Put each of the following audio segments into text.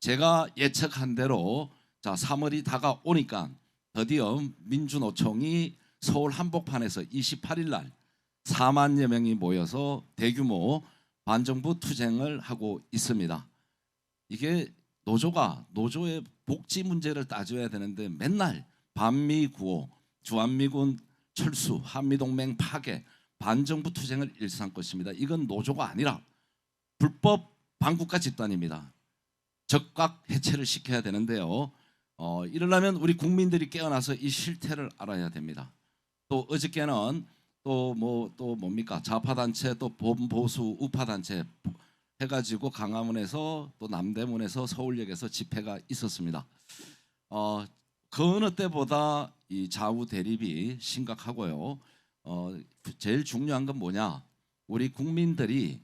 제가 예측한 대로 자 3월이 다가오니까 드디어 민주노총이 서울 한복판에서 28일 날 4만여 명이 모여서 대규모 반정부 투쟁을 하고 있습니다. 이게 노조가 노조의 복지 문제를 따져야 되는데 맨날 반미 구호, 주한미군 철수, 한미동맹 파괴, 반정부 투쟁을 일삼고 있습니다. 이건 노조가 아니라 불법 반국가 집단입니다. 적각 해체를 시켜야 되는데요. 어, 이러려면 우리 국민들이 깨어나서 이 실태를 알아야 됩니다. 또 어저께는 또 뭐또 뭡니까 좌파 단체 또 범보수 우파 단체 해가지고 강화문에서 또 남대문에서 서울역에서 집회가 있었습니다. 어, 그 어느 때보다 이 좌우 대립이 심각하고요. 어, 제일 중요한 건 뭐냐? 우리 국민들이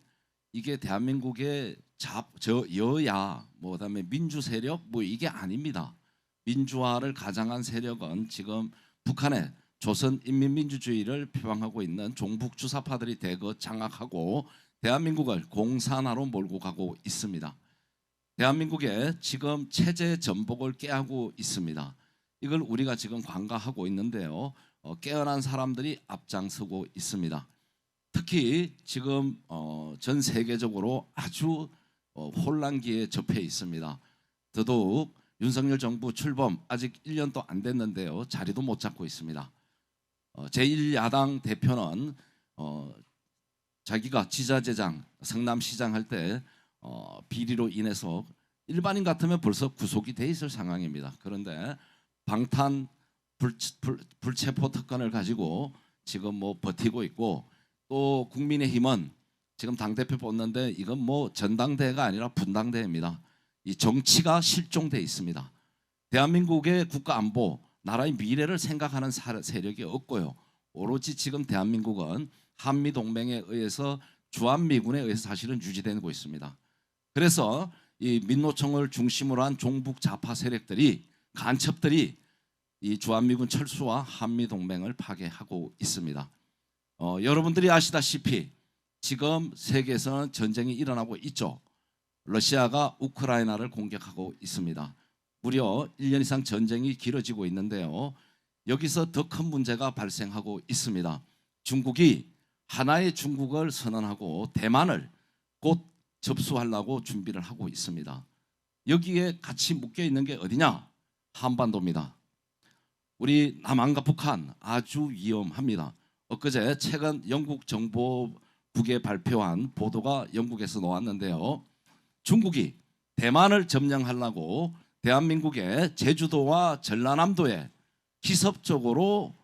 이게 대한민국의 잡, 저 여야 뭐 그다음에 민주 세력 뭐 이게 아닙니다. 민주화를 가장한 세력은 지금 북한의 조선 인민민주주의를 표방하고 있는 종북 주사파들이 대거 장악하고 대한민국을 공산화로 몰고 가고 있습니다. 대한민국의 지금 체제 전복을 깨하고 있습니다. 이걸 우리가 지금 관가하고 있는데요. 어, 깨어난 사람들이 앞장서고 있습니다. 특히 지금 어, 전 세계적으로 아주 어, 혼란기에 접해 있습니다. 더더욱 윤석열 정부 출범 아직 1년도 안 됐는데요. 자리도 못 잡고 있습니다. 어, 제1야당 대표는 어, 자기가 지자재장 성남시장 할때 어, 비리로 인해서 일반인 같으면 벌써 구속이 돼 있을 상황입니다. 그런데 방탄 불체포 특권을 가지고 지금 뭐 버티고 있고 또 국민의힘은 지금 당 대표 뽑는데 이건 뭐 전당대회가 아니라 분당대회입니다. 이 정치가 실종돼 있습니다. 대한민국의 국가 안보, 나라의 미래를 생각하는 사- 세력이 없고요. 오로지 지금 대한민국은 한미 동맹에 의해서 주한미군에 의해서 사실은 유지되고 있습니다. 그래서 이 민노총을 중심으로 한 종북 좌파 세력들이 간첩들이 이 주한미군 철수와 한미 동맹을 파괴하고 있습니다. 어, 여러분들이 아시다시피 지금 세계에서는 전쟁이 일어나고 있죠. 러시아가 우크라이나를 공격하고 있습니다. 무려 1년 이상 전쟁이 길어지고 있는데요. 여기서 더 큰 문제가 발생하고 있습니다. 중국이 하나의 중국을 선언하고 대만을 곧 접수하려고 준비를 하고 있습니다. 여기에 같이 묶여 있는 게 어디냐? 한반도입니다. 우리 남한과 북한 아주 위험합니다. 엊그제 최근 영국 정보 국에 발표한 보도가 영국에서 나왔는데요. 중국이 대만을 점령하려고 대한민국의 제주도와 전라남도에 기습적으로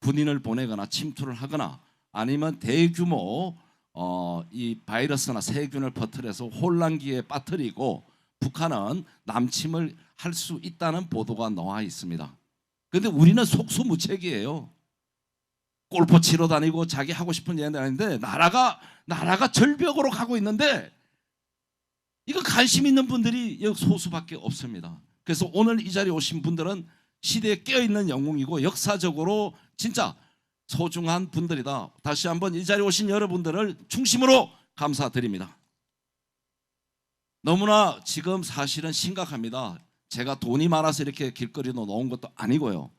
군인을 보내거나 침투를 하거나 아니면 대규모 어, 이 바이러스나 세균을 퍼뜨려서 혼란기에 빠뜨리고 북한은 남침을 할 수 있다는 보도가 나와 있습니다. 근데 우리는 속수무책이에요. 골프 치러 다니고 자기 하고 싶은 일 하는데 나라가 나라가 절벽으로 가고 있는데 이거 관심 있는 분들이 소수밖에 없습니다. 그래서 오늘 이 자리에 오신 분들은 시대에 깨어 있는 영웅이고 역사적으로 진짜 소중한 분들이다. 다시 한번 이 자리에 오신 여러분들을 중심으로 감사드립니다. 너무나 지금 사실은 심각합니다. 제가 돈이 많아서 이렇게 길거리로 놓은 것도 아니고요.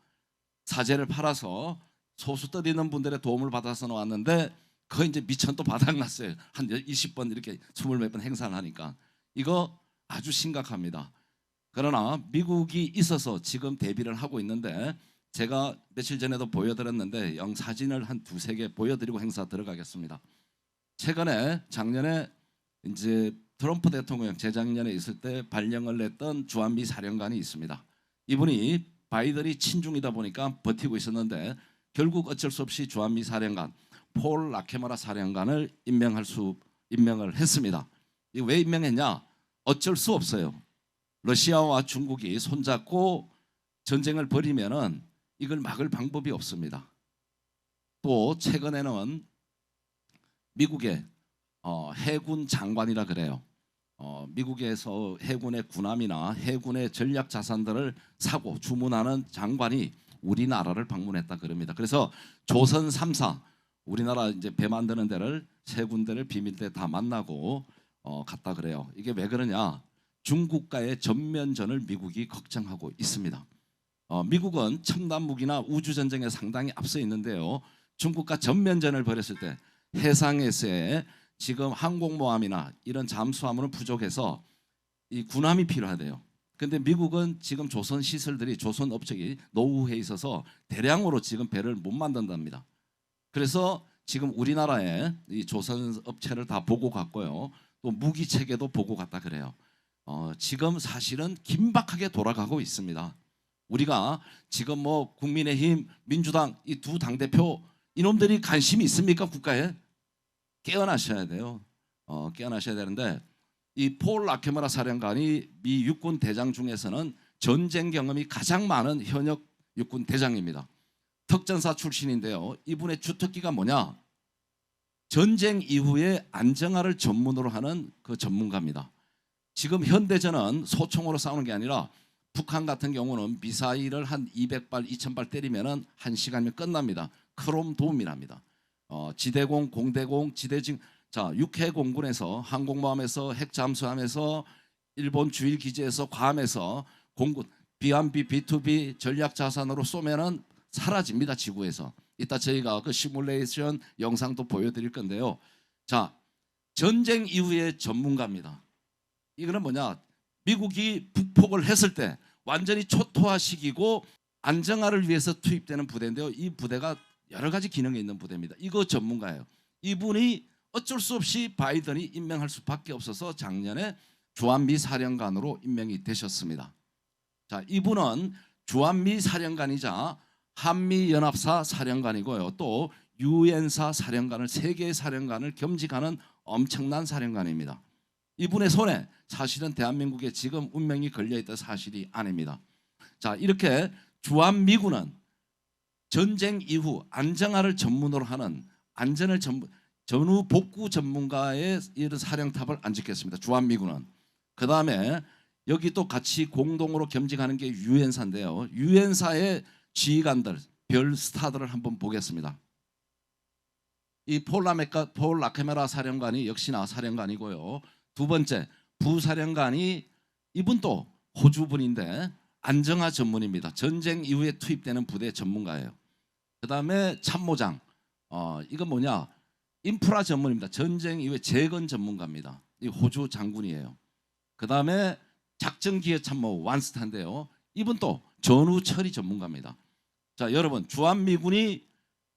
사제를 팔아서 소수 떠있는 분들의 도움을 받아서 나왔는데 그 이제 미천 또 바닥났어요. 한 20번 이렇게 20몇 번 행사를 하니까 이거 아주 심각합니다. 그러나 미국이 있어서 지금 대비를 하고 있는데 제가 며칠 전에도 보여드렸는데 영 사진을 한 두세 개 보여드리고 행사 들어가겠습니다. 최근에 작년에 이제 트럼프 대통령 재작년에 있을 때 발령을 냈던 주한미 사령관이 있습니다. 이분이 바이든이 친중이다 보니까 버티고 있었는데 결국 어쩔 수 없이 주한미 사령관 폴 라케마라 사령관을 임명할 수 임명을 했습니다. 이왜 임명했냐? 어쩔 수 없어요. 러시아와 중국이 손잡고 전쟁을 벌이면은 이걸 막을 방법이 없습니다. 또 최근에는 미국의 어, 해군 장관이라 그래요. 어, 미국에서 해군의 군함이나 해군의 전략 자산들을 사고 주문하는 장관이 우리나라를 방문했다 그럽니다. 그래서 조선 3사 우리나라 이제 배 만드는 데를 세 군데를 비밀대 다 만나고 어, 갔다 그래요. 이게 왜 그러냐? 중국과의 전면전을 미국이 걱정하고 있습니다. 어, 미국은 첨단 무기나 우주 전쟁에 상당히 앞서 있는데요. 중국과 전면전을 벌였을 때 해상에서의 지금 항공모함이나 이런 잠수함은 부족해서 이 군함이 필요하대요. 근데 미국은 지금 조선 시설들이 조선 업적이 노후해 있어서 대량으로 지금 배를 못 만든답니다. 그래서 지금 우리나라에 이 조선 업체를 다 보고 갔고요. 또 무기 체계도 보고 갔다 그래요. 어, 지금 사실은 긴박하게 돌아가고 있습니다. 우리가 지금 뭐 국민의힘, 민주당 이 두 당 대표 이놈들이 관심이 있습니까 국가에? 깨어나셔야 돼요. 어, 깨어나셔야 되는데 이폴 라케마라 사령관이 미 육군 대장 중에서는 전쟁 경험이 가장 많은 현역 육군 대장입니다. 특전사 출신인데요. 이분의 주특기가 뭐냐? 전쟁 이후에 안정화를 전문으로 하는 그 전문가입니다. 지금 현대전은 소총으로 싸우는 게 아니라 북한 같은 경우는 미사일을 한 200발, 2000발 때리면은 한 시간이면 끝납니다. 크롬 도움이랍니다. 어, 지대공, 공대공, 지대징 자 육해 공군에서 항공모함에서 핵 잠수함에서 일본 주일 기지에서 괌에서 공군 B1B, B2B 전략 자산으로 쏘면은 사라집니다 지구에서. 이따 저희가 그 시뮬레이션 영상도 보여드릴 건데요. 자 전쟁 이후의 전문가입니다. 이거는 뭐냐? 미국이 북폭을 했을 때 완전히 초토화시키고 안정화를 위해서 투입되는 부대인데요. 이 부대가 여러 가지 기능이 있는 부대입니다. 이거 전문가예요. 이분이 어쩔 수 없이 바이든이 임명할 수밖에 없어서 작년에 주한미 사령관으로 임명이 되셨습니다. 자, 이분은 주한미 사령관이자 한미 연합사 사령관이고요. 또 유엔사 사령관을 세계 사령관을 겸직하는 엄청난 사령관입니다. 이분의 손에 사실은 대한민국에 지금 운명이 걸려 있다 사실이 아닙니다. 자, 이렇게 주한미군은 전쟁 이후 안정화를 전문으로 하는 안전을 전문 전후 복구 전문가의 이런 사령탑을 안 짓겠습니다. 주한미군은 그 다음에 여기 또 같이 공동으로 겸직하는 게 유엔사인데요. 유엔사의 지휘관들, 별 스타들을 한번 보겠습니다. 이 폴라메카 폴 라케메라 사령관이 역시나 사령관이고요. 두 번째 부사령관이 이분도 호주 분인데 안정화 전문입니다. 전쟁 이후에 투입되는 부대 전문가예요. 그 다음에 참모장, 어 이건 뭐냐? 인프라 전문입니다. 전쟁 이후에 재건 전문가입니다. 이 호주 장군이에요. 그 다음에 작전기획 참모 완스타인데요. 이분 또 전후 처리 전문가입니다. 자, 여러분 주한미군이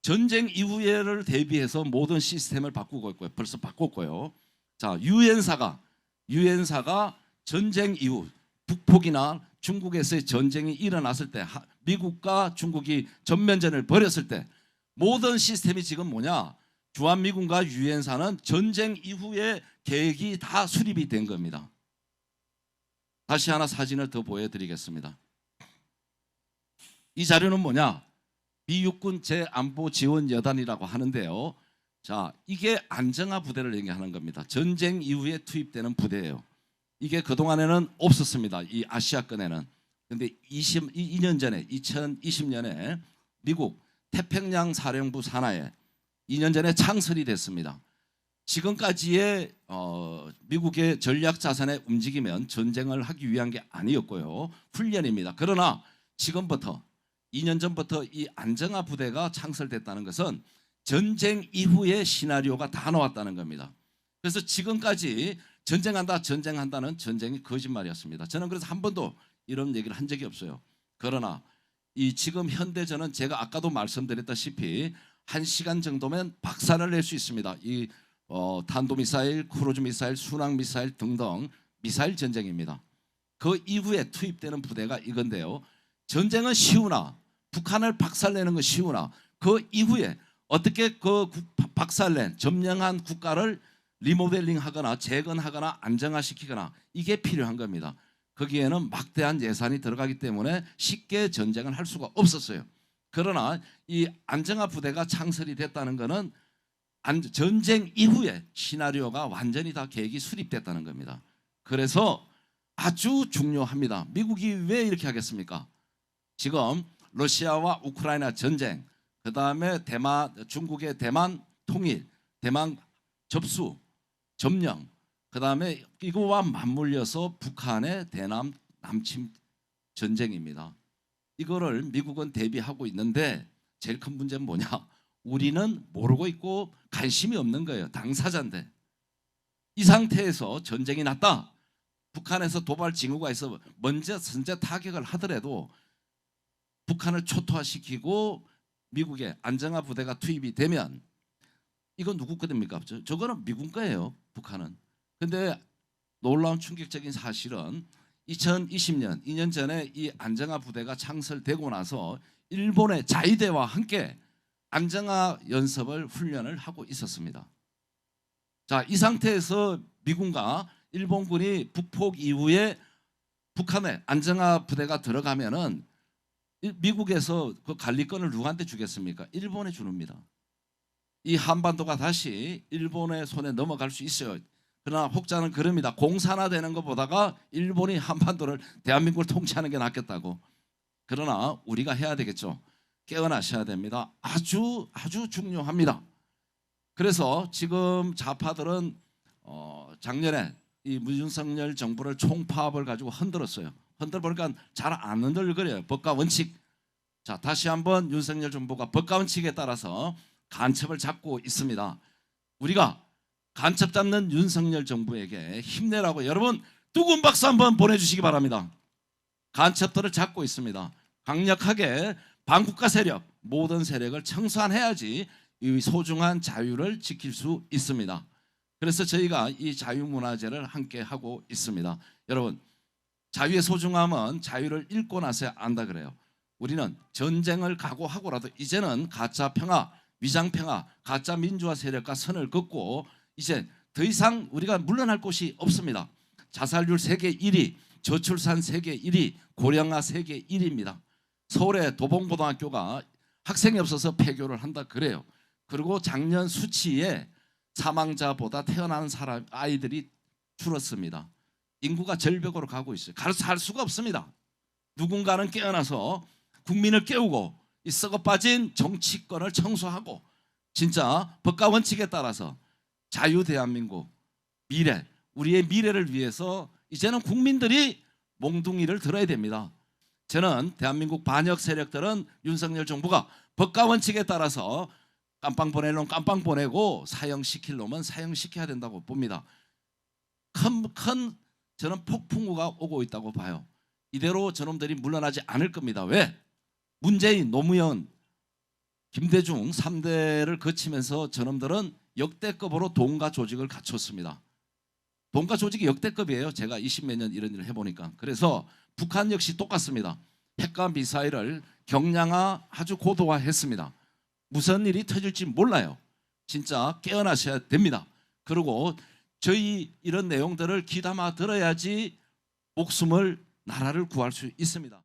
전쟁 이후에를 대비해서 모든 시스템을 바꾸고 있고요. 벌써 바꿨고요. 자, 유엔사가 유엔사가 전쟁 이후 북폭이나 중국에서의 전쟁이 일어났을 때 하- 미국과 중국이 전면전을 벌였을 때 모든 시스템이 지금 뭐냐? 주한미군과 유엔사는 전쟁 이후에 계획이 다 수립이 된 겁니다. 다시 하나 사진을 더 보여드리겠습니다. 이 자료는 뭐냐? 미 육군 제안보 지원 여단이라고 하는데요. 자, 이게 안정화 부대를 얘기하는 겁니다. 전쟁 이후에 투입되는 부대예요. 이게 그 동안에는 없었습니다. 이 아시아권에는. 근데 22년 전에 2020년에 미국 태평양 사령부 산하에 2년 전에 창설이 됐습니다. 지금까지의 어, 미국의 전략 자산의 움직이면 전쟁을 하기 위한 게 아니었고요. 훈련입니다. 그러나 지금부터 2년 전부터 이 안정화 부대가 창설됐다는 것은 전쟁 이후의 시나리오가 다 나왔다는 겁니다. 그래서 지금까지 전쟁한다, 전쟁한다는 전쟁이 거짓말이었습니다. 저는 그래서 한 번도 이런 얘기를 한 적이 없어요. 그러나 이 지금 현대전은 제가 아까도 말씀드렸다시피 한 시간 정도면 박살을 낼 수 있습니다. 이 어, 탄도미사일, 크루즈 미사일, 순항 미사일 등등 미사일 전쟁입니다. 그 이후에 투입되는 부대가 이건데요. 전쟁은 쉬우나 북한을 박살내는 건 쉬우나 그 이후에 어떻게 그 국- 박살낸 점령한 국가를 리모델링하거나 재건하거나 안정화시키거나 이게 필요한 겁니다. 거기에는 막대한 예산이 들어가기 때문에 쉽게 전쟁을 할 수가 없었어요. 그러나 이 안정화 부대가 창설이 됐다는 것은 안- 전쟁 이후에 시나리오가 완전히 다 계획이 수립됐다는 겁니다. 그래서 아주 중요합니다. 미국이 왜 이렇게 하겠습니까? 지금 러시아와 우크라이나 전쟁, 그 다음에 대만, 중국의 대만 통일, 대만 접수, 점령, 그 다음에 이거와 맞물려서 북한의 대남 남침 전쟁입니다. 이거를 미국은 대비하고 있는데 제일 큰 문제는 뭐냐? 우리는 모르고 있고 관심이 없는 거예요. 당사자인데 이 상태에서 전쟁이 났다. 북한에서 도발 징후가 있어 먼저 선제 타격을 하더라도 북한을 초토화시키고 미국의 안정화 부대가 투입이 되면 이건 누구 거입니까? 저, 저거는 미국 거예요. 북한은. 근데 놀라운 충격적인 사실은 2020년 2년 전에 이 안정화 부대가 창설되고 나서 일본의 자위대와 함께 안정화 연습을 훈련을 하고 있었습니다. 자, 이 상태에서 미군과 일본군이 북폭 이후에 북한에 안정화 부대가 들어가면은 일- 미국에서 그 관리권을 누구한테 주겠습니까? 일본에 주는입니다. 이 한반도가 다시 일본의 손에 넘어갈 수 있어요. 그러나 혹자는 그럽니다. 공산화되는 것보다가 일본이 한반도를 대한민국을 통치하는 게 낫겠다고. 그러나 우리가 해야 되겠죠. 깨어나셔야 됩니다. 아주 아주 중요합니다. 그래서 지금 좌파들은 어, 작년에 이 문윤석열 정부를 총파업을 가지고 흔들었어요. 흔들 보니까 잘 안 흔들거려요. 법과 원칙. 자 다시 한번 윤석열 정부가 법과 원칙에 따라서 간첩을 잡고 있습니다. 우리가 간첩 잡는 윤석열 정부에게 힘내라고 여러분 뜨거운 박수 한번 보내주시기 바랍니다. 간첩들을 잡고 있습니다. 강력하게 반국가 세력 모든 세력을 청산해야지 이 소중한 자유를 지킬 수 있습니다. 그래서 저희가 이 자유문화제를 함께 하고 있습니다. 여러분 자유의 소중함은 자유를 잃고 나서야 안다 그래요. 우리는 전쟁을 각오하고라도 이제는 가짜 평화, 위장 평화, 가짜 민주화 세력과 선을 긋고 이제 더 이상 우리가 물러날 곳이 없습니다. 자살률 세계 1위, 저출산 세계 1위, 고령화 세계 1위입니다. 서울의 도봉고등학교가 학생이 없어서 폐교를 한다 그래요. 그리고 작년 수치에 사망자보다 태어나는 사람 아이들이 줄었습니다. 인구가 절벽으로 가고 있어요. 갈 수가 없습니다. 누군가는 깨어나서 국민을 깨우고 이 썩어 빠진 정치권을 청소하고 진짜 법과 원칙에 따라서 자유 대한민국 미래 우리의 미래를 위해서 이제는 국민들이 몽둥이를 들어야 됩니다. 저는 대한민국 반역 세력들은 윤석열 정부가 법과 원칙에 따라서 깜빵 보낼 놈 깜빵 보내고 사형시킬 놈은 사형시켜야 된다고 봅니다. 큰, 큰 저는 폭풍우가 오고 있다고 봐요. 이대로 저놈들이 물러나지 않을 겁니다. 왜? 문재인, 노무현, 김대중 3대를 거치면서 저놈들은 역대급으로 돈과 조직을 갖췄습니다. 돈과 조직이 역대급이에요. 제가 20몇 년 이런 일을 해보니까. 그래서 북한 역시 똑같습니다. 핵과 미사일을 경량화 아주 고도화했습니다. 무슨 일이 터질지 몰라요. 진짜 깨어나셔야 됩니다. 그리고 저희 이런 내용들을 귀담아 들어야지 목숨을 나라를 구할 수 있습니다.